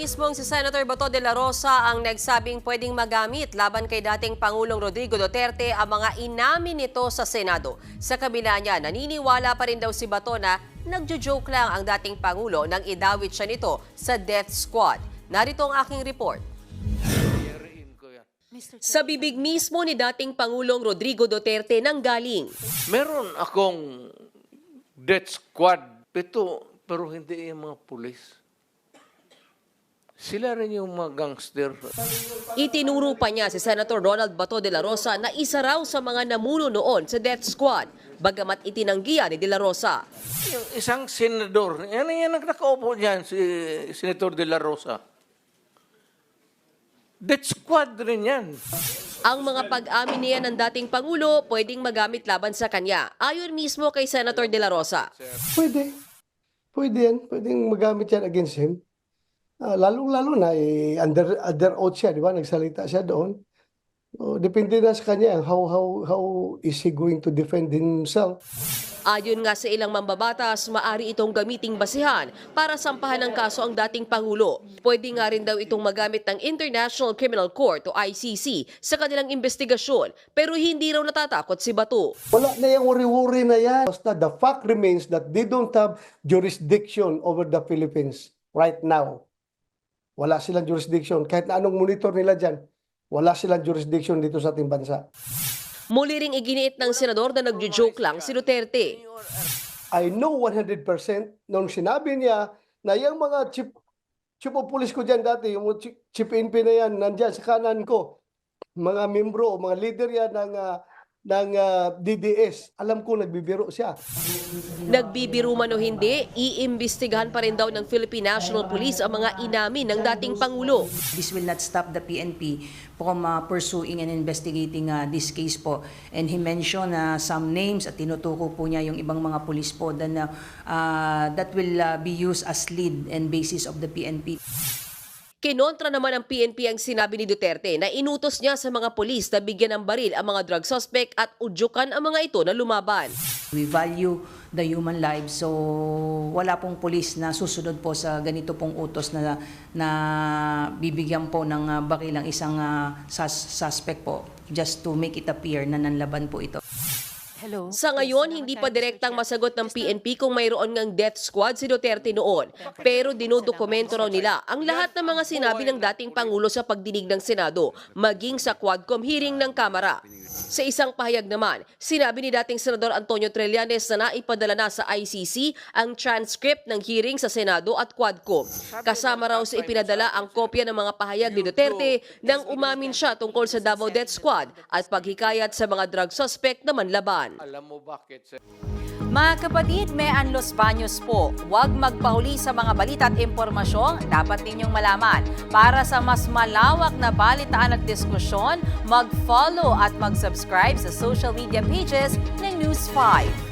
mismong si Senator Bato de la Rosa ang nagsabing pwedeng magamit laban kay dating Pangulong Rodrigo Duterte ang mga inamin nito sa Senado. Sa kabila niya, naniniwala pa rin daw si Bato na nagjo-joke lang ang dating Pangulo nang idawit siya nito sa death squad. Narito ang aking report. Sa bibig mismo ni dating Pangulong Rodrigo Duterte nang galing. Meron akong death squad, pito, pero hindi yung mga pulis. Sila rin yung mga gangster. Itinuro pa niya si Senator Ronald Bato de la Rosa na isa raw sa mga namuno noon sa death squad, bagamat itinanggihan ni de la Rosa. Yung isang senador, yan yan ang nakaupo dyan, si Senator De La Rosa. Death squad rin yan. Ang mga pag-amin niya ng dating Pangulo pwedeng magamit laban sa kanya, ayon mismo kay Senator de la Rosa. Pwede. Pwede yan. Pwedeng magamit yan against him. Ah, lalong-lalo na, eh, under, under oath siya, di ba? Nagsalita siya doon. So, depende na sa kanya how, how, how is he going to defend himself. Ayon nga sa ilang mambabatas, maari itong gamiting basihan para sampahan ng kaso ang dating Pangulo. Pwede nga rin daw itong magamit ng International Criminal Court o ICC sa kanilang investigasyon, pero hindi raw natatakot si Bato. Wala na yung uri-uri na yan. Basta the fact remains that they don't have jurisdiction over the Philippines right now. Wala silang jurisdiction. Kahit na anong monitor nila dyan, wala silang jurisdiction dito sa ating bansa. Muli ring iginiit ng senador na nagjo-joke lang si Duterte. I know 100% nung sinabi niya na yung mga chief, chief of police ko dyan dati, yung chief, NP na yan, nandyan sa kanan ko, mga membro o mga leader yan ng, ah, ng ah, DDS, alam ko nagbibiro siya. Nagbibiro man o hindi, iimbestigahan pa rin daw ng Philippine National Police ang mga inamin ng dating Pangulo. This will not stop the PNP from uh, pursuing and investigating uh, this case po. And he mentioned uh, some names at tinutuko po niya yung ibang mga pulis po then, uh, uh, that will uh, be used as lead and basis of the PNP. Kinontra naman ng PNP ang sinabi ni Duterte na inutos niya sa mga polis na bigyan ng baril ang mga drug suspect at udyukan ang mga ito na lumaban. We value the human life so wala pong pulis na susunod po sa ganito pong utos na, na bibigyan po ng uh, baril ang isang uh, sus- suspect po just to make it appear na nanlaban po ito. Sa ngayon, hindi pa direktang masagot ng PNP kung mayroon ngang death squad si Duterte noon. Pero dinodokumento raw nila ang lahat ng mga sinabi ng dating Pangulo sa pagdinig ng Senado, maging sa Quadcom hearing ng Kamara. Sa isang pahayag naman, sinabi ni dating Senador Antonio Trillanes na naipadala na sa ICC ang transcript ng hearing sa Senado at Quadcom. Kasama raw sa ipinadala ang kopya ng mga pahayag ni Duterte nang umamin siya tungkol sa Davao Death Squad at paghikayat sa mga drug suspect na manlaban. Alam mo bakit? Mga kapatid, may Los Baños po. Huwag magpahuli sa mga balita at impormasyong dapat ninyong malaman. Para sa mas malawak na balitaan at diskusyon, mag-follow at mag-subscribe sa social media pages ng News 5.